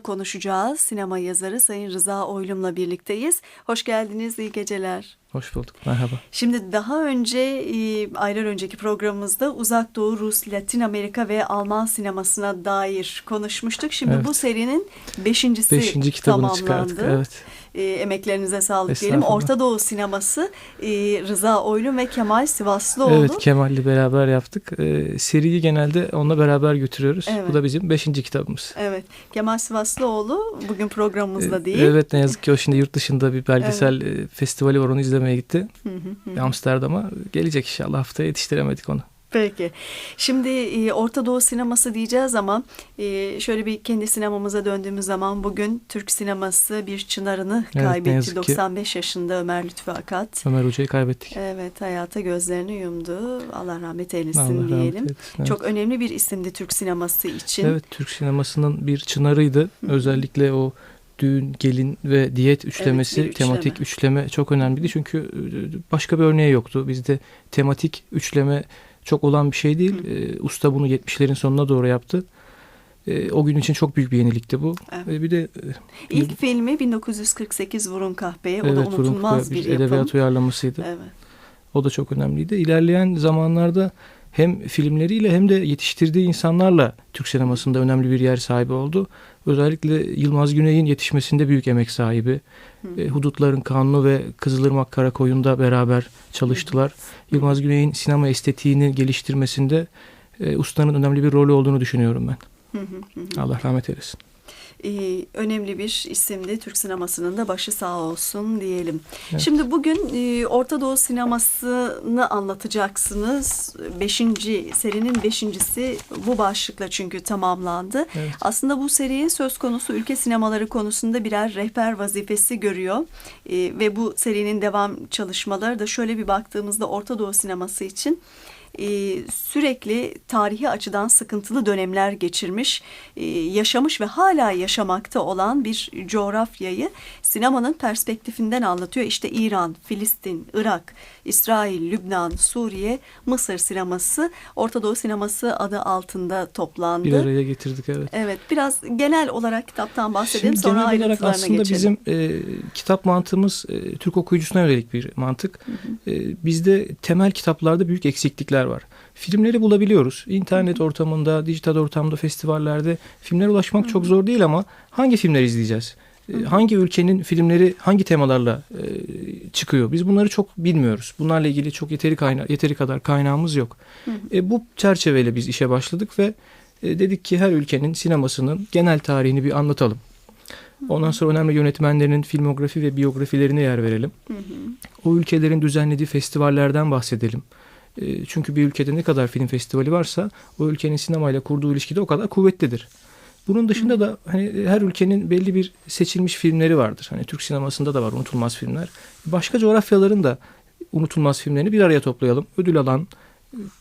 konuşacağız. Sinema yazarı Sayın Rıza Oylum'la birlikteyiz. Hoş geldiniz, iyi geceler. Hoş bulduk, merhaba. Şimdi daha önce e, aylar önceki programımızda Uzak Doğu, Rus, Latin Amerika ve Alman sinemasına dair konuşmuştuk. Şimdi Evet. bu serinin beşincisi Beşinci kitabını tamamlandı. çıkarttık. Evet. E, emeklerinize sağlık diyelim. Orta Doğu sineması e, Rıza Oylum ve Kemal Sivaslıoğlu. Evet, Kemal'le beraber yaptık. Ee, seriyi genelde onunla beraber götürüyoruz. Evet. Bu da bizim beşinci kitabımız. Evet, Kemal Sivaslıoğlu bugün programımızda Ee, değil. Evet, ne yazık ki o şimdi yurt dışında bir belgesel e, festivali var, onu izlemeye gitti. Hı hı hı. Amsterdam'a. Gelecek inşallah haftaya yetiştiremedik onu. Peki. Şimdi e, Orta Doğu sineması diyeceğiz ama e, şöyle bir kendi sinemamıza döndüğümüz zaman bugün Türk sineması bir çınarını Evet, kaybetti. yazık ki. 95 yaşında Ömer Lütfü Akat. Ömer Hoca'yı kaybettik. Evet hayata gözlerini yumdu. Allah rahmet eylesin Allah rahmet diyelim. eylesin. Evet. Çok önemli bir isimdi Türk sineması için. Evet, Türk sinemasının bir çınarıydı. Özellikle o düğün, gelin ve diyet üçlemesi, bir üçleme. tematik üçleme çok önemliydi. Çünkü e, başka bir örneği yoktu. Bizde tematik üçleme çok olan bir şey değil. E, usta bunu 70'lerin sonuna doğru yaptı. E, o gün için çok büyük bir yenilikti bu. Evet. E, bir de İlk filmi 1948 Vurun Kahpeye. O da evet, unutulmaz Vurun bir bir yapım. edebiyat uyarlamasıydı. Evet. O da çok önemliydi. İlerleyen zamanlarda hem filmleriyle hem de yetiştirdiği insanlarla Türk sinemasında önemli bir yer sahibi oldu. Özellikle Yılmaz Güney'in yetişmesinde büyük emek sahibi. E, Hudutların Kanunu ve Kızılırmak Karakoyun'da beraber çalıştılar. Yılmaz Güney'in sinema estetiğini geliştirmesinde e, ustanın önemli bir rolü olduğunu düşünüyorum ben. Hı hı hı. Allah rahmet eylesin. Ee, önemli bir isimdi. Türk sinemasının da başı sağ olsun diyelim. Evet. Şimdi bugün e, Orta Doğu sinemasını anlatacaksınız. Beşinci, serinin beşincisi bu başlıkla çünkü tamamlandı. Evet. Aslında bu seri söz konusu ülke sinemaları konusunda birer rehber vazifesi görüyor. E, ve bu serinin devam çalışmaları da şöyle bir baktığımızda Orta Doğu sineması için e, sürekli tarihi açıdan sıkıntılı dönemler geçirmiş, e, yaşamış ve hala yaşamakta olan bir coğrafyayı sinemanın perspektifinden anlatıyor. İşte İran, Filistin, Irak, İsrail, Lübnan, Suriye, Mısır sineması, Orta Doğu sineması adı altında toplandı. Bir araya getirdik evet. Evet, biraz genel olarak kitaptan bahsedelim Şimdi sonra genel olarak aslında geçelim. bizim e, kitap mantığımız e, Türk okuyucusuna yönelik bir mantık. E, bizde temel kitaplarda büyük eksiklikler var. Filmleri bulabiliyoruz. İnternet ortamında, dijital ortamda, festivallerde filmlere ulaşmak çok zor değil ama hangi filmler izleyeceğiz? Hangi ülkenin filmleri hangi temalarla e, çıkıyor? Biz bunları çok bilmiyoruz. Bunlarla ilgili çok yeteri kayna yeteri kadar kaynağımız yok. E, bu çerçeveyle biz işe başladık ve e, dedik ki her ülkenin sinemasının genel tarihini bir anlatalım. Ondan sonra önemli yönetmenlerinin filmografi ve biyografilerine yer verelim. Hı hı. O ülkelerin düzenlediği festivallerden bahsedelim. E, Çünkü bir ülkede ne kadar film festivali varsa o ülkenin sinemayla kurduğu ilişki de o kadar kuvvetlidir. Bunun dışında da hani her ülkenin belli bir seçilmiş filmleri vardır. Hani Türk sinemasında da var unutulmaz filmler. Başka coğrafyaların da unutulmaz filmlerini bir araya toplayalım. Ödül alan,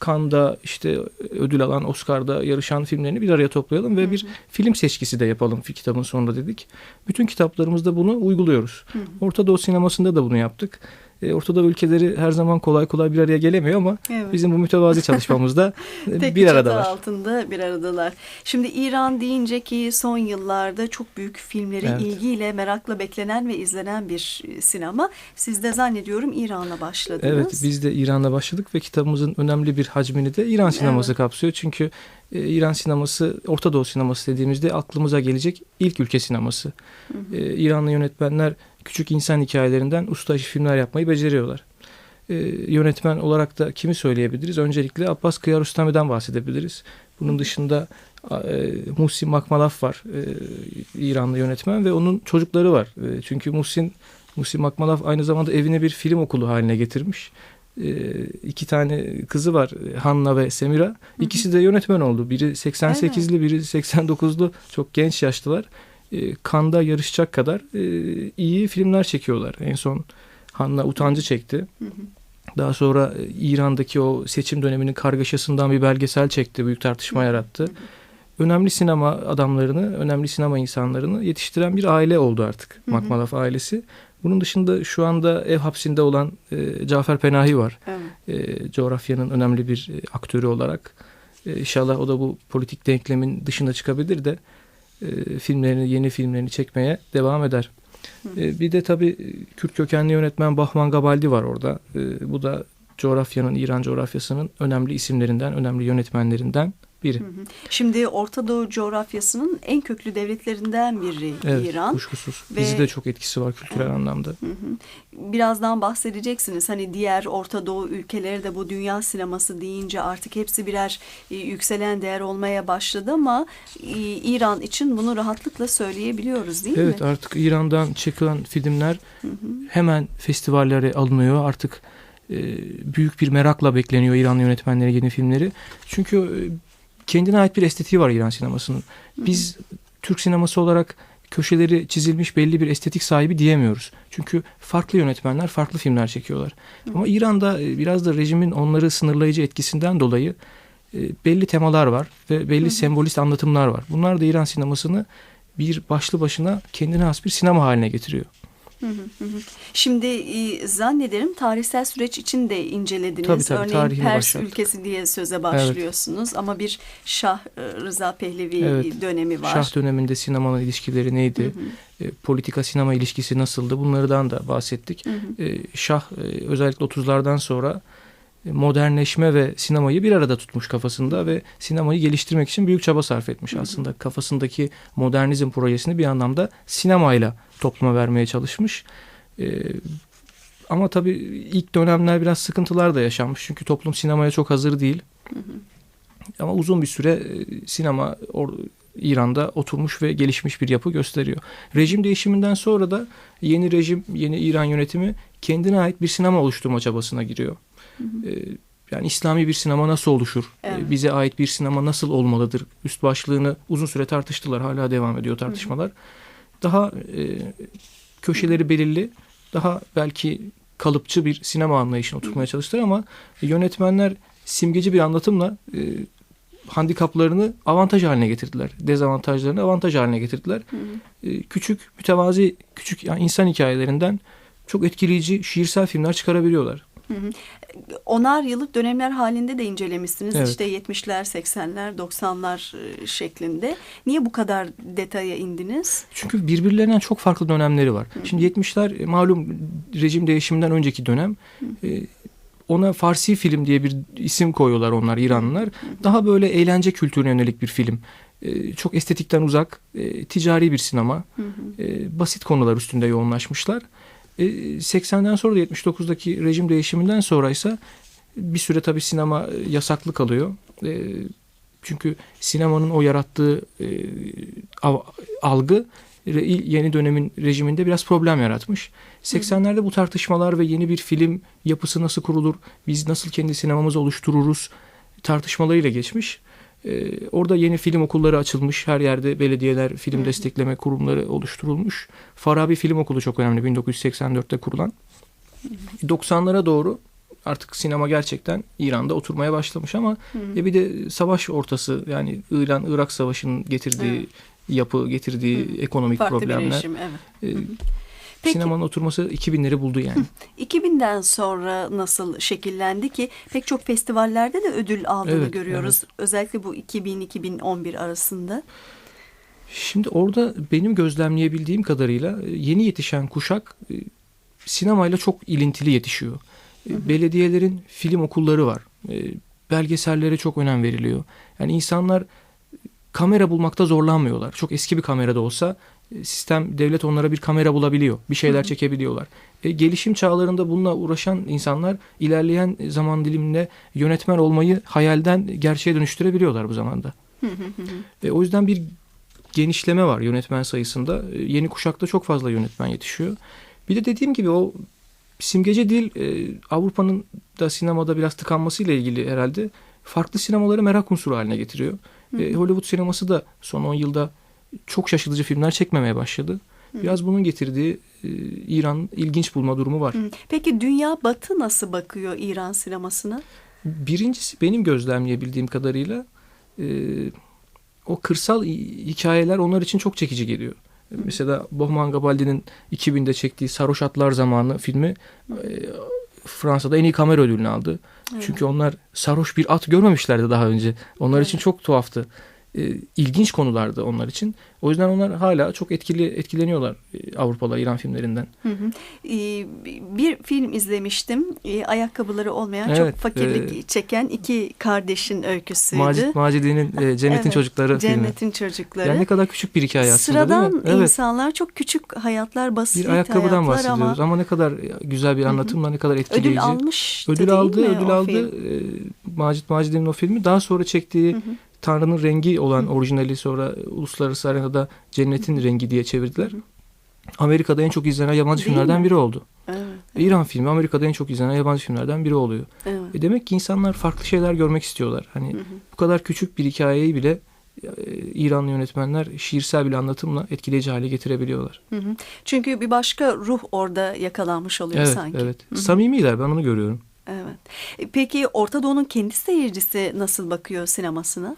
Cannes'da işte ödül alan, Oscar'da yarışan filmlerini bir araya toplayalım ve bir film seçkisi de yapalım kitabın sonunda dedik. Bütün kitaplarımızda bunu uyguluyoruz. Hı hı. Orta Doğu sinemasında da bunu yaptık. E, Orta Doğu ülkeleri her zaman kolay kolay bir araya gelemiyor ama Evet. bizim bu mütevazi çalışmamızda e, bir aradalar. altında bir aradalar. Şimdi İran deyince ki son yıllarda çok büyük filmleri Evet. ilgiyle, merakla beklenen ve izlenen bir e, sinema. Siz de zannediyorum İran'la başladınız. Evet biz de İran'la başladık ve kitabımızın önemli bir hacmini de İran sineması Evet. kapsıyor. Çünkü İran sineması Orta Doğu sineması dediğimizde aklımıza gelecek ilk ülke sineması. Hı hı. İranlı yönetmenler küçük insan hikayelerinden usta işi filmler yapmayı beceriyorlar. E, yönetmen olarak da kimi söyleyebiliriz? Öncelikle Abbas Kiarostami'den bahsedebiliriz. Bunun dışında e, Muhsin Makmalaf var. E, İranlı yönetmen ve onun çocukları var. E, çünkü Muhsin Muhsin Makmalaf aynı zamanda evine bir film okulu haline getirmiş. E, iki tane kızı var Hanna ve Semira. İkisi de yönetmen oldu. Biri 88'li biri 89'lu çok genç yaşlılar. E, Kanda yarışacak kadar e, iyi filmler çekiyorlar. En son Hanna Utancı çekti. Hı hı. Daha sonra e, İran'daki o seçim döneminin kargaşasından bir belgesel çekti. Büyük tartışma yarattı. Önemli sinema adamlarını, önemli sinema insanlarını yetiştiren bir aile oldu artık. Makmalaf ailesi. Bunun dışında şu anda ev hapsinde olan e, Cafer Penahi var. Evet. E, coğrafyanın önemli bir aktörü olarak. E, inşallah o da bu politik denklemin dışına çıkabilir de e, filmlerini, yeni filmlerini çekmeye devam eder. E, bir de tabii Kürt kökenli yönetmen Bahman Gabaldi var orada. E, bu da coğrafyanın, İran coğrafyasının önemli isimlerinden, önemli yönetmenlerinden biri. Hı hı. Şimdi Orta Doğu coğrafyasının en köklü devletlerinden biri Evet, İran. kuşkusuz. Ve- Bizi de çok etkisi var kültürel anlamda. Hı hı. Birazdan bahsedeceksiniz. Hani diğer Orta Doğu ülkeleri de bu dünya sineması deyince artık hepsi birer e, yükselen değer olmaya başladı ama e, İran için bunu rahatlıkla söyleyebiliyoruz değil Evet mi? artık İran'dan çıkan filmler hemen festivallere alınıyor. Artık e, büyük bir merakla bekleniyor İran yönetmenleri yeni filmleri. Çünkü kendine ait bir estetiği var İran sinemasının. Biz Türk sineması olarak köşeleri çizilmiş belli bir estetik sahibi diyemiyoruz. Çünkü farklı yönetmenler farklı filmler çekiyorlar. Ama İran'da e, biraz da rejimin onları sınırlayıcı etkisinden dolayı e, belli temalar var ve belli sembolist anlatımlar var. Bunlar da İran sinemasını bir başlı başına kendine has bir sinema haline getiriyor. Hı hı hı hı. Şimdi e, zannederim tarihsel süreç için de incelediniz. Tabii, tabii, Örneğin Pers başladık. ülkesi diye söze başlıyorsunuz ama bir Şah e, Rıza Pehlevi Evet. dönemi var. Şah döneminde sinemanın ilişkileri neydi? Hı hı. E, politika sinema ilişkisi nasıldı? Bunlardan da bahsettik. Hı hı. E, Şah e, özellikle 30'lardan sonra e, modernleşme ve sinemayı bir arada tutmuş kafasında ve sinemayı geliştirmek için büyük çaba sarf etmiş aslında. Kafasındaki modernizm projesini bir anlamda sinemayla topluma vermeye çalışmış. E, ama tabii ilk dönemler biraz sıkıntılar da yaşanmış. Çünkü toplum sinemaya çok hazır değil. Ama uzun bir süre e, sinema İran'da oturmuş ve gelişmiş bir yapı gösteriyor. Rejim değişiminden sonra da yeni rejim, yeni İran yönetimi kendine ait bir sinema oluşturma çabasına giriyor. E, Yani İslami bir sinema nasıl oluşur? E, Evet. Bize ait bir sinema nasıl olmalıdır? Üst başlığını uzun süre tartıştılar. Hala devam ediyor tartışmalar. Daha e, köşeleri belirli, daha belki kalıpçı bir sinema anlayışına oturtmaya çalıştılar ama yönetmenler simgeci bir anlatımla e, handikaplarını avantaj haline getirdiler. Dezavantajlarını avantaj haline getirdiler. Hı hı. E, küçük, mütevazi, küçük yani insan hikayelerinden çok etkileyici şiirsel filmler çıkarabiliyorlar. Hı hı. Onar yıllık dönemler halinde de incelemişsiniz. Evet. İşte 70'ler, 80'ler, 90'lar e, şeklinde. Niye bu kadar detaya indiniz? Çünkü birbirlerinden çok farklı dönemleri var. Şimdi 70'ler e, malum rejim değişiminden önceki dönem. E, ona Farsi film diye bir isim koyuyorlar onlar İranlılar. Daha böyle eğlence kültürüne yönelik bir film. E, çok estetikten uzak, e, ticari bir sinema. Hı hı. E, basit konular üstünde yoğunlaşmışlar. E, 80'den sonra da 79'daki rejim değişiminden sonra ise bir süre tabii sinema e, yasaklı kalıyor. E, çünkü sinemanın o yarattığı e, algı yeni dönemin rejiminde biraz problem yaratmış. 80'lerde bu tartışmalar ve yeni bir film yapısı nasıl kurulur, biz nasıl kendi sinemamızı oluştururuz tartışmalarıyla geçmiş. Ee, orada yeni film okulları açılmış. Her yerde belediyeler, film destekleme kurumları oluşturulmuş. Farabi Film Okulu çok önemli 1984'te kurulan. 90'lara doğru artık sinema gerçekten İran'da oturmaya başlamış ama e bir de savaş ortası yani İran-Irak Savaşı'nın getirdiği yapı, getirdiği ekonomik Farklı bir problemler. rejim, evet. e, Peki. Sinemanın oturması 2000'leri buldu yani. 2000'den sonra nasıl şekillendi ki pek çok festivallerde de ödül aldığını Evet, görüyoruz. Özellikle bu 2000-2011 arasında. Şimdi orada benim gözlemleyebildiğim kadarıyla e, yeni yetişen kuşak e, sinemayla çok ilintili yetişiyor. E, Belediyelerin film okulları var. Belgesellere çok önem veriliyor. Yani insanlar kamera bulmakta zorlanmıyorlar. Çok eski bir kamerada olsa e, sistem devlet onlara bir kamera bulabiliyor. Bir şeyler çekebiliyorlar. E, gelişim çağlarında bununla uğraşan insanlar ilerleyen zaman diliminde yönetmen olmayı hayalden gerçeğe dönüştürebiliyorlar bu zamanda. E, o yüzden bir genişleme var yönetmen sayısında. E, Yeni kuşakta çok fazla yönetmen yetişiyor. Bir de dediğim gibi o simgeci dil e, Avrupa'nın da sinemada biraz tıkanmasıyla ilgili herhalde farklı sinemaları merak unsuru haline getiriyor. E, Hollywood sineması da son 10 yılda çok şaşırtıcı filmler çekmemeye başladı. Biraz bunun getirdiği e, İran ilginç bulma durumu var. Peki dünya batı nasıl bakıyor İran sinemasına? Birincisi benim gözlemleyebildiğim kadarıyla e, o kırsal hi- hikayeler onlar için çok çekici geliyor. Mesela Bohman Gabaldi'nin 2000'de çektiği Sarhoş Atlar Zamanı filmi e, Fransa'da en iyi kamera ödülünü aldı. Çünkü onlar sarhoş bir at görmemişlerdi daha önce. Onlar için çok tuhaftı. E, ilginç konulardı onlar için. O yüzden onlar hala çok etkili etkileniyorlar e, Avrupalı İran filmlerinden. Hı hı. Ee, bir film izlemiştim. Ee, ayakkabıları olmayan Evet, çok fakirlik e, çeken iki kardeşin öyküsüydü. Macit Macidi'nin e, Cennetin Evet, Çocukları filmi. Cennetin çocukları. Yani ne kadar küçük bir hikaye aslında Sıradan değil mi? Evet. insanlar çok küçük hayatlar, basit Bir ayakkabıdan bahsediyoruz ama ama, ne kadar güzel bir anlatımla ne kadar etkileyici. ödül almış. Ödül aldı, ödül aldı. Ee, Macit Macidi'nin o filmi daha sonra çektiği Tanrı'nın rengi olan orijinali sonra uluslararası arenada Cennetin Rengi diye çevirdiler. Amerika'da en çok izlenen yabancı Değil filmlerden mi? biri oldu. Evet, İran filmi Amerika'da en çok izlenen yabancı filmlerden biri oluyor. evet. E demek ki insanlar farklı şeyler görmek istiyorlar. Hani bu kadar küçük bir hikayeyi bile e, İranlı yönetmenler şiirsel bir anlatımla etkileyici hale getirebiliyorlar. Hı hı. Çünkü bir başka ruh orada yakalanmış oluyor Evet, sanki. evet. Samimiler ben onu görüyorum. Evet. E, Peki Orta Doğu'nun kendi seyircisi nasıl bakıyor sinemasına?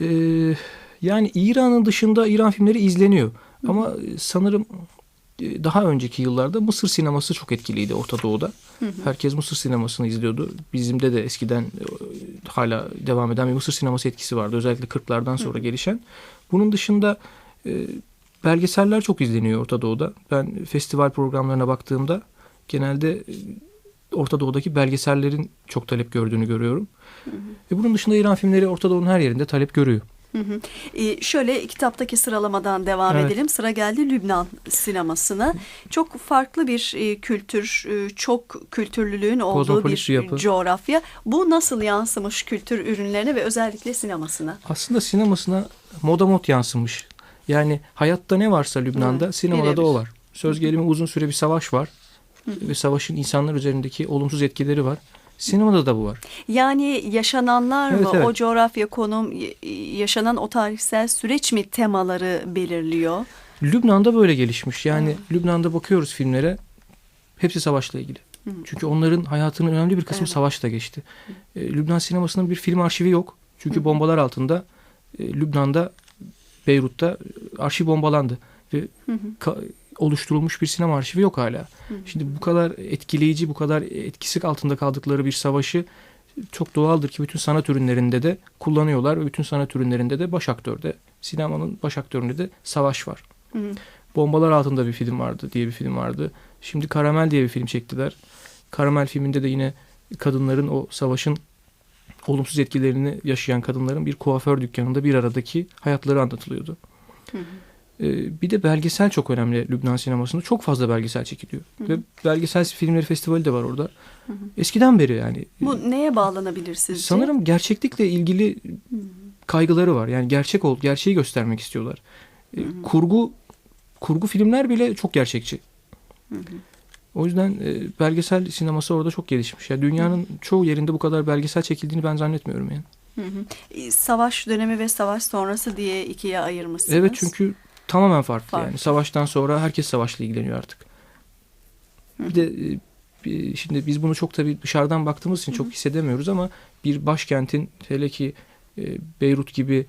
Ee, yani İran'ın dışında İran filmleri izleniyor. Ama sanırım e, daha önceki yıllarda Mısır sineması çok etkiliydi Orta Doğu'da. Herkes Mısır sinemasını izliyordu. Bizimde de eskiden e, hala devam eden bir Mısır sineması etkisi vardı. Özellikle 40'lardan sonra gelişen. Bunun dışında e, belgeseller çok izleniyor Orta Doğu'da. Ben festival programlarına baktığımda genelde e, Orta Doğu'daki belgesellerin çok talep gördüğünü görüyorum. Ve bunun dışında İran filmleri Orta Doğu'nun her yerinde talep görüyor. Hı hı. E, şöyle kitaptaki sıralamadan devam Evet. edelim. Sıra geldi Lübnan sinemasına. Çok farklı bir e, kültür, e, çok kültürlülüğün olduğu bir bir yapı. coğrafya. Bu nasıl yansımış kültür ürünlerine ve özellikle sinemasına? Aslında sinemasına moda mod yansımış. Yani hayatta ne varsa Lübnan'da Evet, sinemada birebir. da o var. Söz gelimi uzun süre bir savaş var. Ve savaşın insanlar üzerindeki olumsuz etkileri var. Sinemada da bu var. Yani yaşananlar Evet, mı, evet. o coğrafya, konum, yaşanan o tarihsel süreç mi temaları belirliyor? Lübnan'da böyle gelişmiş. Yani Lübnan'da bakıyoruz filmlere. Hepsi savaşla ilgili. Çünkü onların hayatının önemli bir kısmı Evet. savaşla geçti. E, Lübnan sinemasının bir film arşivi yok. Çünkü bombalar altında e, Lübnan'da, Beyrut'ta e, arşiv bombalandı. Ve ka- oluşturulmuş bir sinema arşivi yok hala. Şimdi bu kadar etkileyici, bu kadar etkisi altında kaldıkları bir savaşı çok doğaldır ki bütün sanat ürünlerinde de kullanıyorlar ve bütün sanat ürünlerinde de baş aktörde, sinemanın baş aktöründe de savaş var. Hı hı. Bombalar altında bir film vardı diye bir film vardı. Şimdi Karamel diye bir film çektiler. Karamel filminde de yine kadınların o savaşın olumsuz etkilerini yaşayan kadınların bir kuaför dükkanında bir aradaki hayatları anlatılıyordu. Hı hı. Ee, bir de belgesel çok önemli Lübnan sinemasında. Çok fazla belgesel çekiliyor. Ve belgesel filmleri festivali de var orada. Eskiden beri yani. Bu neye bağlanabilir sizce? Sanırım gerçeklikle ilgili kaygıları var. Yani gerçek ol, gerçeği göstermek istiyorlar. Ee, Kurgu kurgu filmler bile çok gerçekçi. O yüzden e, belgesel sineması orada çok gelişmiş. Ya dünyanın çoğu yerinde bu kadar belgesel çekildiğini ben zannetmiyorum yani. Hı hı. Savaş dönemi ve savaş sonrası diye ikiye ayırmışsınız. Evet çünkü tamamen farklı, Farklı. yani. Savaştan sonra herkes savaşla ilgileniyor artık. Bir de e, şimdi biz bunu çok tabii dışarıdan baktığımız için çok hissedemiyoruz ama bir başkentin hele ki e, Beyrut gibi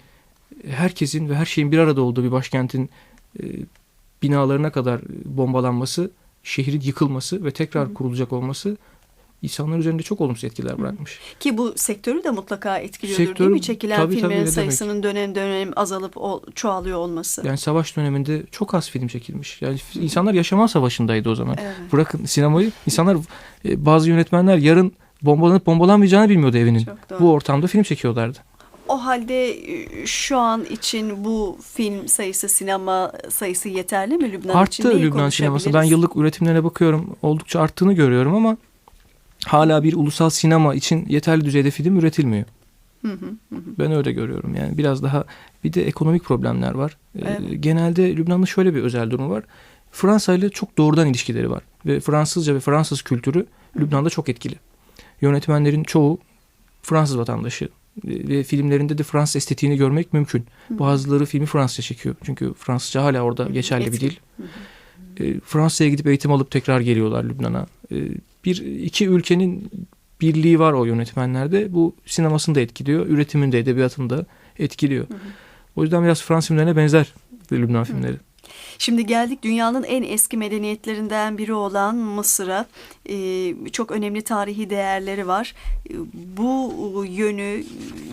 herkesin ve her şeyin bir arada olduğu bir başkentin e, binalarına kadar bombalanması, şehrin yıkılması ve tekrar kurulacak olması insanlar üzerinde çok olumsuz etkiler bırakmış. Ki bu sektörü de mutlaka etkiliyordur değil Sektörü- mi? Çekilen tabii, tabii, filmlerin demek. sayısının dönem dönem azalıp o, çoğalıyor olması. Yani savaş döneminde çok az film çekilmiş. Yani insanlar yaşama savaşındaydı o zaman. Evet. Bırakın sinemayı. insanlar e, bazı yönetmenler yarın bombalanıp bombalanmayacağını bilmiyordu evinin. Bu ortamda film çekiyorlardı. O halde e, şu an için bu film sayısı, sinema sayısı yeterli mi Lübnan için? Arttı Lübnan sineması. Ben yıllık üretimlerine bakıyorum. Oldukça arttığını görüyorum ama hala bir ulusal sinema için yeterli düzeyde film üretilmiyor. Hı hı, hı hı. Ben öyle görüyorum. Yani biraz daha bir de ekonomik problemler var. Ee, Evet. Genelde Lübnan'da şöyle bir özel durum var. Fransa ile çok doğrudan ilişkileri var ve Fransızca ve Fransız kültürü Lübnan'da çok etkili. Yönetmenlerin çoğu Fransız vatandaşı Ee, ve filmlerinde de Fransız estetiğini görmek mümkün. Bazıları filmi Fransızca çekiyor. Çünkü Fransızca hala orada geçerli bir dil. Ee, Fransa'ya gidip eğitim alıp tekrar geliyorlar Lübnan'a. Bir iki ülkenin birliği var o yönetmenlerde. Bu sinemasını da etkiliyor, üretimini de edebiyatını da etkiliyor. O yüzden biraz Fransız filmlerine benzer Lübnan filmleri. Şimdi geldik dünyanın en eski medeniyetlerinden biri olan Mısır'a. Ee, çok önemli tarihi değerleri var. Ee, Bu yönü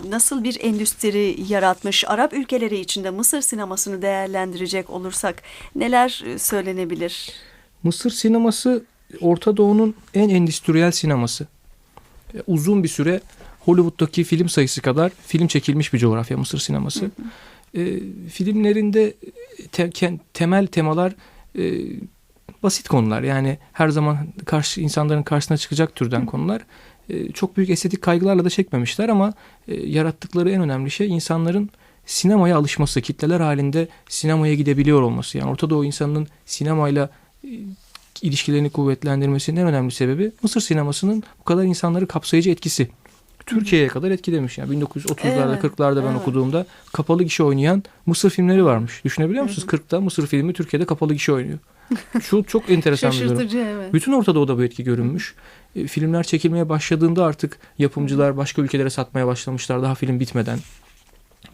nasıl bir endüstri yaratmış? Arap ülkeleri içinde Mısır sinemasını değerlendirecek olursak neler söylenebilir? Mısır sineması Orta Doğu'nun en endüstriyel sineması. E, Uzun bir süre Hollywood'daki film sayısı kadar film çekilmiş bir coğrafya Mısır sineması. E, filmlerinde te- ken- temel temalar e, basit konular. Yani her zaman karşı insanların karşısına çıkacak türden konular. E, çok büyük estetik kaygılarla da çekmemişler ama e, yarattıkları en önemli şey insanların sinemaya alışması, kitleler halinde sinemaya gidebiliyor olması. Yani Orta Doğu insanının sinemayla e, ilişkilerini kuvvetlendirmesinin en önemli sebebi Mısır sinemasının bu kadar insanları kapsayıcı etkisi. Türkiye'ye kadar etkilemiş. Yani 1930'larda Evet, 40'larda ben evet. okuduğumda kapalı gişe oynayan Mısır filmleri varmış. Düşünebiliyor Hı musunuz? 40'ta Mısır filmi Türkiye'de kapalı gişe oynuyor. Şu çok enteresan bir durum. Evet. Bütün Orta Doğu'da bu etki görünmüş. E, filmler çekilmeye başladığında artık yapımcılar başka ülkelere satmaya başlamışlar daha film bitmeden.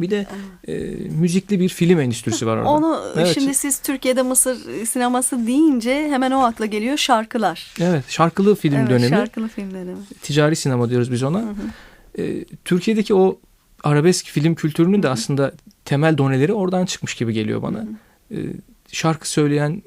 Bir de e, müzikli bir film endüstrisi var orada. Onu Evet. şimdi siz Türkiye'de Mısır sineması deyince hemen o akla geliyor şarkılar. Evet, şarkılı film evet, dönemi. şarkılı film dönemi. Ticari sinema diyoruz biz ona. Hı hı. E, Türkiye'deki o arabesk film kültürünün de aslında temel doneleri oradan çıkmış gibi geliyor bana. E, şarkı söyleyen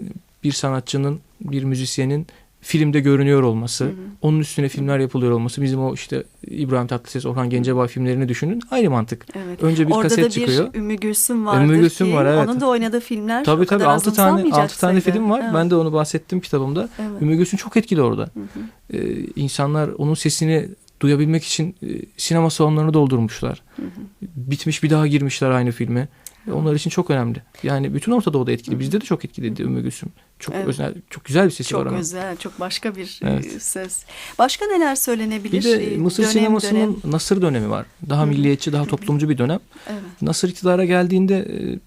bir sanatçının, bir müzisyenin filmde görünüyor olması, Hı hı. onun üstüne filmler yapılıyor olması, bizim o işte İbrahim Tatlıses, Orhan Gencebay filmlerini düşünün. Aynı mantık. Evet. Önce bir Orada kaset da bir çıkıyor. Ümmü Gülsüm vardır Ümmü Gülsüm ki var, evet. onun da oynadığı filmler Tabii tabii kadar 6 tane azımsanmayacak 6 tane film var. Evet. Ben de onu bahsettim kitabımda. Evet. Ümmü Gülsüm çok etkili orada. Hı hı. Ee, insanlar onun sesini duyabilmek için e, sinema salonlarını doldurmuşlar. Hı hı. Bitmiş bir daha girmişler aynı filme. Onlar için çok önemli. Yani bütün Orta Doğu'da etkili. Bizde de çok etkiliydi Ümmü Gülsüm. Çok Evet. özel, çok güzel bir sesi var Çok özel, çok başka bir Evet. e, söz. Başka neler söylenebilir? Bir de E, Mısır dönem sinemasının dönem. Nasır dönemi var. Daha Hı milliyetçi, daha toplumcu bir dönem. Evet. Nasır iktidara geldiğinde e,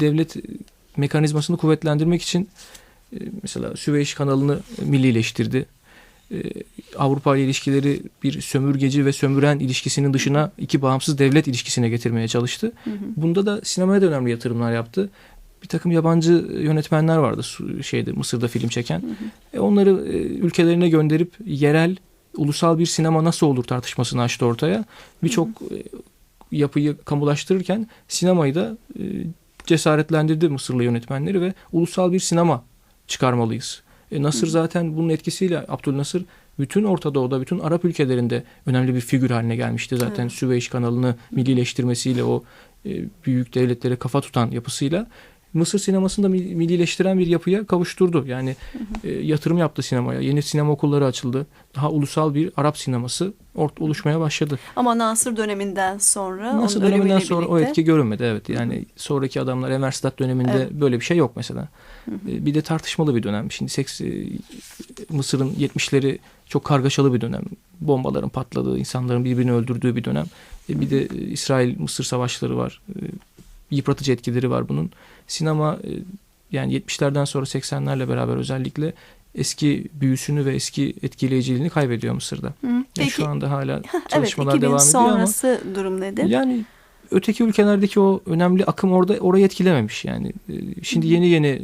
devlet mekanizmasını kuvvetlendirmek için mesela Süveyş kanalını millileştirdi. E, Avrupa ile ilişkileri bir sömürgeci ve sömüren ilişkisinin dışına iki bağımsız devlet ilişkisine getirmeye çalıştı. Hı hı. Bunda da sinemaya da önemli yatırımlar yaptı. Bir takım yabancı yönetmenler vardı şeyde Mısır'da film çeken. Hı hı. E, onları e, ülkelerine gönderip yerel ulusal bir sinema nasıl olur tartışmasını açtı ortaya. Birçok e, yapıyı kamulaştırırken sinemayı da cesaretlendirdi Mısırlı yönetmenleri ve ulusal bir sinema çıkarmalıyız. E, Nasır zaten bunun etkisiyle Abdülnasır bütün Orta Doğu'da, bütün Arap ülkelerinde önemli bir figür haline gelmişti. Zaten Evet. Süveyş kanalını millileştirmesiyle o e, büyük devletlere kafa tutan yapısıyla Mısır sinemasını da mi- millileştiren bir yapıya kavuşturdu. Yani e, yatırım yaptı sinemaya. Yeni sinema okulları açıldı. Daha ulusal bir Arap sineması ort oluşmaya başladı. Ama Nasır döneminden sonra onun döneminden sonra o birlikte- etki görünmedi. Evet yani sonraki adamlar Enver Sadat döneminde Evet. böyle bir şey yok mesela. Hı hı. E, Bir de tartışmalı bir dönem. Şimdi seks e, Mısır'ın 70'leri çok kargaşalı bir dönem. Bombaların patladığı, insanların birbirini öldürdüğü bir dönem. E, Bir de İsrail-Mısır savaşları var. Yıpratıcı etkileri var bunun. Sinema e, yani 70'lerden sonra 80'lerle beraber özellikle eski büyüsünü ve eski etkileyiciliğini kaybediyor Mısır'da. Hı. Yani Peki, şu anda hala evet çalışmalar 2000 devam ediyor ama sonrası durum nedir? yani öteki ülkelerdeki o önemli akım orada orayı etkilememiş yani. Ee, Şimdi yeni yeni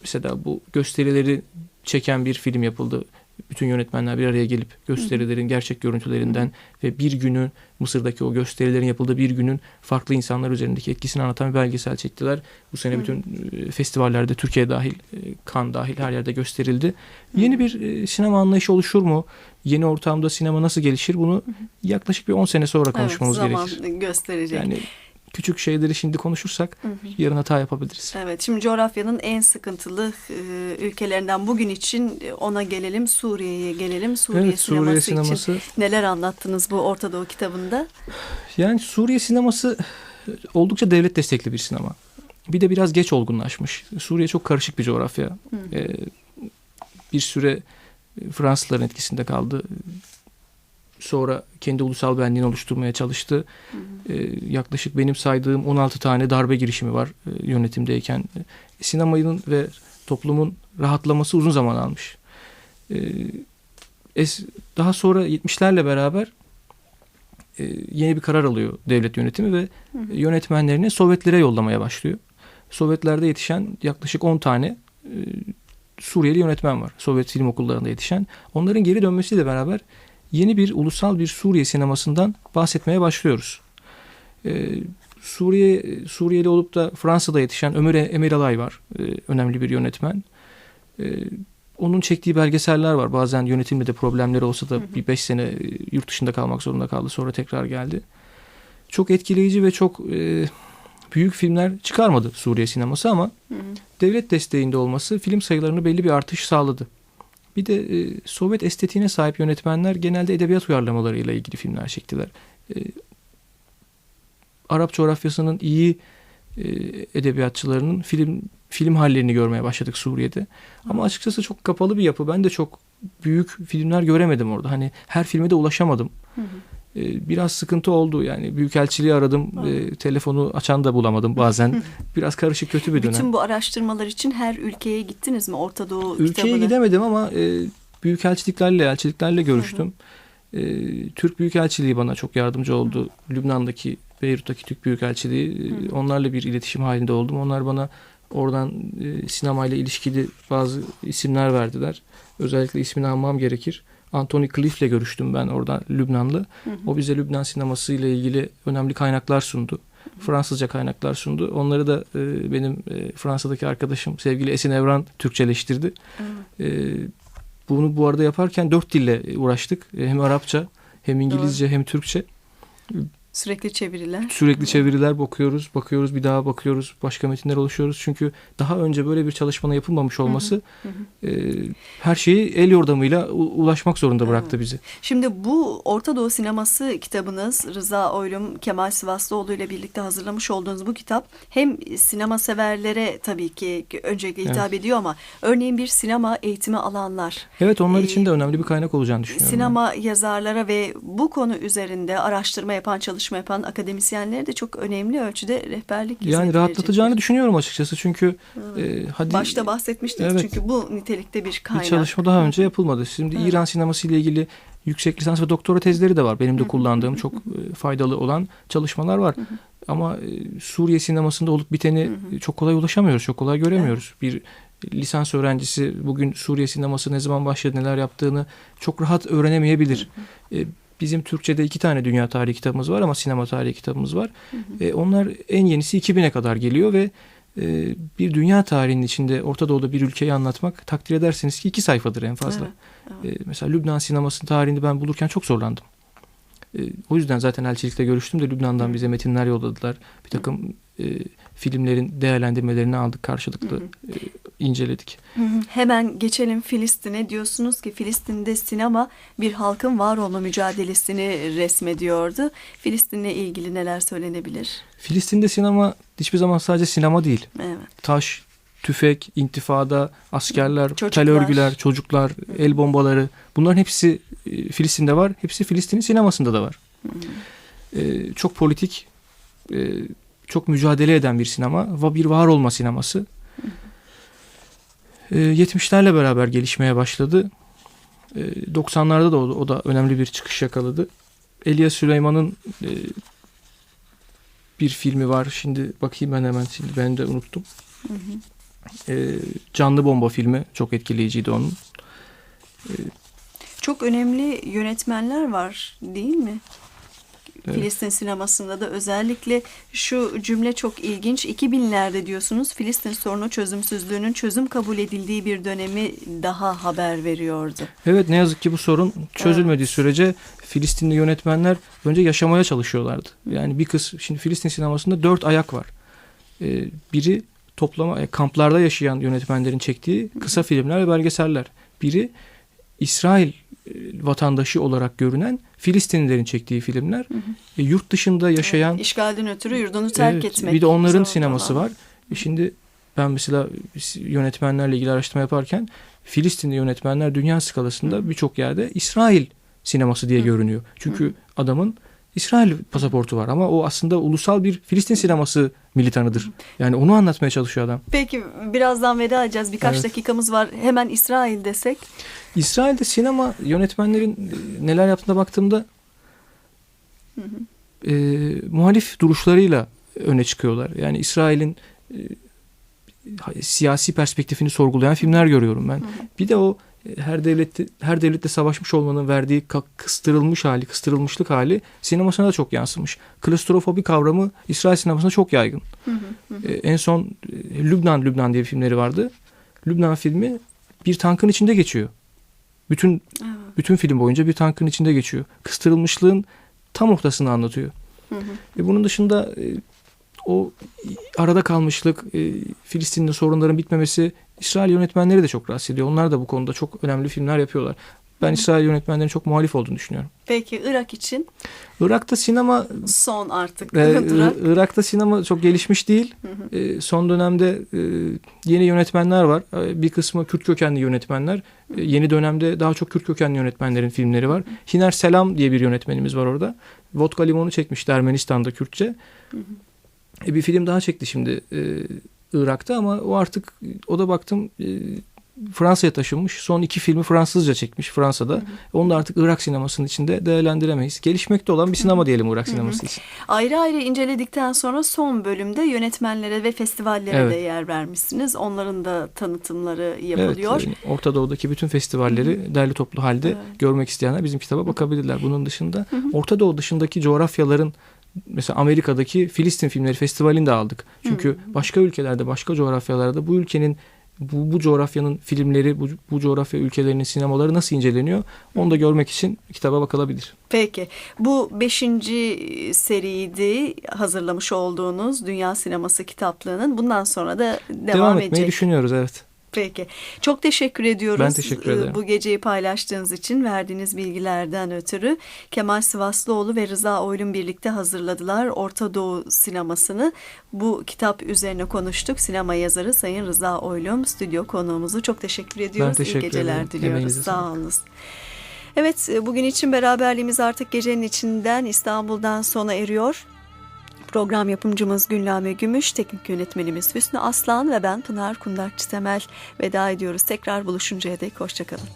mesela bu gösterileri çeken bir film yapıldı. Bütün yönetmenler bir araya gelip gösterilerin gerçek görüntülerinden ve bir günü Mısır'daki o gösterilerin yapıldığı bir günün farklı insanlar üzerindeki etkisini anlatan bir belgesel çektiler. Bu sene bütün e, festivallerde Türkiye dahil, e, Kan dahil her yerde gösterildi. Yeni bir e, sinema anlayışı oluşur mu? Yeni ortamda sinema nasıl gelişir? Bunu yaklaşık bir 10 sene sonra konuşmamız evet, zaman gerekir. gösterecek. Yani küçük şeyleri şimdi konuşursak Hı hı. yarın hata yapabiliriz. Evet, şimdi coğrafyanın en sıkıntılı e, ülkelerinden bugün için e, ona gelelim, Suriye'ye gelelim. Suriye evet sineması, Suriye sineması. için neler anlattınız bu Orta Doğu kitabında? Yani Suriye sineması oldukça devlet destekli bir sinema. Bir de biraz geç olgunlaşmış. Suriye çok karışık bir coğrafya. Hı. Ee, bir süre Fransızların etkisinde kaldı. Sonra kendi ulusal benliğini oluşturmaya çalıştı. Hı hı. Ee, yaklaşık benim saydığım 16 tane darbe girişimi var e, yönetimdeyken. E, sinemanın ve toplumun rahatlaması uzun zaman almış. Ee, es- daha sonra 70'lerle beraber e, yeni bir karar alıyor devlet yönetimi ve Hı hı. yönetmenlerini Sovyetlere yollamaya başlıyor. Sovyetlerde yetişen yaklaşık 10 tane Suriyeli yönetmen var. Sovyet film okullarında yetişen. Onların geri dönmesiyle beraber yeni bir ulusal bir Suriye sinemasından bahsetmeye başlıyoruz. Ee, Suriye Suriyeli olup da Fransa'da yetişen Ömer Emir Alay var. Ee, önemli bir yönetmen. Ee, onun çektiği belgeseller var. Bazen yönetimle de problemleri olsa da bir beş sene e, yurt dışında kalmak zorunda kaldı. Sonra tekrar geldi. Çok etkileyici ve çok e, büyük filmler çıkarmadı Suriye sineması ama Hı hı. devlet desteğinde olması film sayılarını belli bir artış sağladı. Bir de e, Sovyet estetiğine sahip yönetmenler genelde edebiyat uyarlamalarıyla ilgili filmler çektiler. E, Arap coğrafyasının iyi e, edebiyatçılarının film film hallerini görmeye başladık Suriye'de. Ama açıkçası çok kapalı bir yapı. Ben de çok büyük filmler göremedim orada. Hani her filme de ulaşamadım. Hı hı. E, biraz sıkıntı oldu yani. Büyükelçiliği aradım. E, telefonu açan da bulamadım bazen. Biraz karışık kötü bir dönem. Bütün bu araştırmalar için her ülkeye gittiniz mi? Orta Doğu Ülkeye kitabını. gidemedim ama e, büyükelçiliklerle, elçiliklerle görüştüm. E, Türk Büyükelçiliği bana çok yardımcı oldu. Lübnan'daki, Beyrut'taki Türk Büyükelçiliği. e, onlarla bir iletişim halinde oldum. Onlar bana oradan e, sinemayla ilişkili bazı isimler verdiler. Özellikle ismini anmam gerekir. Anthony Cliff'le görüştüm ben orada Lübnanlı. Hı hı. O bize Lübnan sineması ile ilgili önemli kaynaklar sundu. Fransızca kaynaklar sundu. Onları da e, benim e, Fransa'daki arkadaşım sevgili Esin Evran Türkçeleştirdi. E, bunu bu arada yaparken dört dille uğraştık. E, hem Arapça hem İngilizce hem Türkçe. Sürekli çeviriler. Sürekli çeviriler bakıyoruz, bakıyoruz, bir daha bakıyoruz, başka metinler oluşuyoruz. Çünkü daha önce böyle bir çalışmanın yapılmamış olması Hı hı. e, her şeyi el yordamıyla ulaşmak zorunda bıraktı bizi. Şimdi bu Orta Doğu Sineması kitabınız Rıza Oylum, Kemal Sivaslıoğlu ile birlikte hazırlamış olduğunuz bu kitap hem sinema severlere tabii ki öncelikle hitap ediyor ama örneğin bir sinema eğitimi alanlar, Evet onlar Ee, için de önemli bir kaynak olacağını düşünüyorum. sinema yazarlara ve bu konu üzerinde araştırma yapan, çalışma yapan akademisyenlere de çok önemli ölçüde rehberlik hizmeti Yani rahatlatacağını verecektir. düşünüyorum açıkçası çünkü e, hadi Başta bahsetmiştiniz Evet. çünkü bu nitelikte bir bir kaynak. çalışma daha önce yapılmadı. Şimdi Evet. İran sineması ile ilgili yüksek lisans ve doktora tezleri de var. Benim de kullandığım çok e, faydalı olan çalışmalar var. Ama e, Suriye sinemasında olup biteni çok kolay ulaşamıyoruz, çok kolay göremiyoruz. Bir lisans öğrencisi bugün Suriye sineması ne zaman başladı, neler yaptığını çok rahat öğrenemeyebilir. E, Bizim Türkçe'de iki tane dünya tarihi kitabımız var ama sinema tarihi kitabımız var. Hı hı. E, onlar en yenisi 2000'e kadar geliyor ve e, bir dünya tarihinin içinde Orta Doğu'da bir ülkeyi anlatmak takdir ederseniz ki iki sayfadır en fazla. Evet, E, mesela Lübnan sinemasının tarihini ben bulurken çok zorlandım. E, o yüzden zaten elçilikle görüştüm de Lübnan'dan bize metinler yolladılar. Bir takım e, filmlerin değerlendirmelerini aldık karşılıklı Hı hı. İnceledik. Hı hı. Hemen geçelim Filistin'e. Diyorsunuz ki Filistin'de sinema bir halkın var olma mücadelesini resmediyordu. Filistin'le ilgili neler söylenebilir? Filistin'de sinema hiçbir zaman sadece sinema değil. Evet. Taş, tüfek, intifada, askerler, Çocuklar. tel örgüler, çocuklar, el bombaları bunların hepsi e, Filistin'de var. Hepsi Filistin'in sinemasında da var. E, çok politik, e, çok mücadele eden bir sinema. va- Bir var olma sineması. E, 70'lerle beraber gelişmeye başladı. E, 90'larda da o, o da önemli bir çıkış yakaladı. Elia Süleyman'ın e, bir filmi var. Şimdi bakayım ben hemen. Şimdi ben de unuttum. Hı hı. E, Canlı Bomba filmi çok etkileyiciydi onun. Çok önemli yönetmenler var değil mi? Evet. Filistin sinemasında da özellikle şu cümle çok ilginç. 2000'lerde diyorsunuz Filistin sorunu çözümsüzlüğünün çözüm kabul edildiği bir dönemi daha haber veriyordu. Evet ne yazık ki bu sorun çözülmediği sürece Filistinli yönetmenler önce yaşamaya çalışıyorlardı. Yani bir kız şimdi Filistin sinemasında dört ayak var. Ee, biri toplama e, kamplarda yaşayan yönetmenlerin çektiği kısa filmler ve belgeseller. Biri İsrail e, vatandaşı olarak görünen Filistinlilerin çektiği filmler. Hı hı. E, yurt dışında yaşayan İşgalden ötürü yurdunu terk Evet, etmek. Bir de onların sineması olan. var. E Şimdi ben mesela yönetmenlerle ilgili araştırma yaparken Filistinli yönetmenler dünya skalasında birçok yerde İsrail sineması diye Hı. görünüyor. Çünkü adamın İsrail pasaportu var ama o aslında ulusal bir Filistin sineması militanıdır. Yani onu anlatmaya çalışıyor adam. Peki birazdan veda edeceğiz. Birkaç Evet. dakikamız var. Hemen İsrail desek. İsrail'de sinema yönetmenlerin e, neler yaptığına baktığımda Hı hı. e, muhalif duruşlarıyla öne çıkıyorlar. Yani İsrail'in e, siyasi perspektifini sorgulayan filmler görüyorum ben. Bir de o her devlette her devlette savaşmış olmanın verdiği kıstırılmış hali, kıstırılmışlık hali sinemasına da çok yansımış. Klostrofobi kavramı İsrail sinemasında çok yaygın. E, en son e, Lübnan Lübnan diye filmleri vardı. Lübnan filmi bir tankın içinde geçiyor. Bütün Evet. bütün film boyunca bir tankın içinde geçiyor. Kıstırılmışlığın tam ortasını anlatıyor. Hı hı. Ve bunun dışında e, o arada kalmışlık, e, Filistin'de sorunların bitmemesi İsrail yönetmenleri de çok rahatsız ediyor. Onlar da bu konuda çok önemli filmler yapıyorlar. Ben İsrail yönetmenlerin çok muhalif olduğunu düşünüyorum. Peki Irak için Irak'ta sinema son artık e, Irak'ta sinema çok gelişmiş değil. E, son dönemde e, yeni yönetmenler var. E, bir kısmı Kürt kökenli yönetmenler. E, yeni dönemde daha çok Kürt kökenli yönetmenlerin filmleri var. Hiner Selam diye bir yönetmenimiz var orada. Vodka Limon'u çekmişti Ermenistan'da Kürtçe. E, bir film daha çekti şimdi e, Irak'ta ama o artık o da baktım e, Fransa'ya taşınmış. Son iki filmi Fransızca çekmiş Fransa'da. Onu da artık Irak sinemasının içinde değerlendiremeyiz. Gelişmekte olan bir sinema diyelim Irak sineması için. Ayrı ayrı inceledikten sonra son bölümde yönetmenlere ve festivallere Evet. de yer vermişsiniz. Onların da tanıtımları yapılıyor. Evet, Orta Doğu'daki bütün festivalleri derli toplu halde Evet. görmek isteyenler bizim kitaba bakabilirler. Bunun dışında Orta Doğu dışındaki coğrafyaların mesela Amerika'daki Filistin Filmleri Festivali'ni de aldık. Çünkü başka ülkelerde, başka coğrafyalarda bu ülkenin bu, bu coğrafyanın filmleri, bu, bu coğrafya ülkelerinin sinemaları nasıl inceleniyor onu da görmek için kitaba bakılabilir. Peki bu beşinci seriydi hazırlamış olduğunuz Dünya Sineması kitaplığının. Bundan sonra da devam, Devam, etmeyi edecek. düşünüyoruz evet. Peki. Çok teşekkür ediyoruz. Ben teşekkür e, ederim. Bu geceyi paylaştığınız için verdiğiniz bilgilerden ötürü. Kemal Sivaslıoğlu ve Rıza Oylum birlikte hazırladılar Orta Doğu sinemasını. Bu kitap üzerine konuştuk. Sinema yazarı Sayın Rıza Oylum stüdyo konuğumuzu çok teşekkür ediyoruz. teşekkür İyi geceler ederim. diliyoruz. Emeğinize Sağ. Evet e, bugün için beraberliğimiz artık gecenin içinden İstanbul'dan sona eriyor. Program yapımcımız Gülname Gümüş, teknik yönetmenimiz Hüsnü Aslan ve ben Pınar Kundakçı Temel veda ediyoruz. Tekrar buluşuncaya dek hoşçakalın.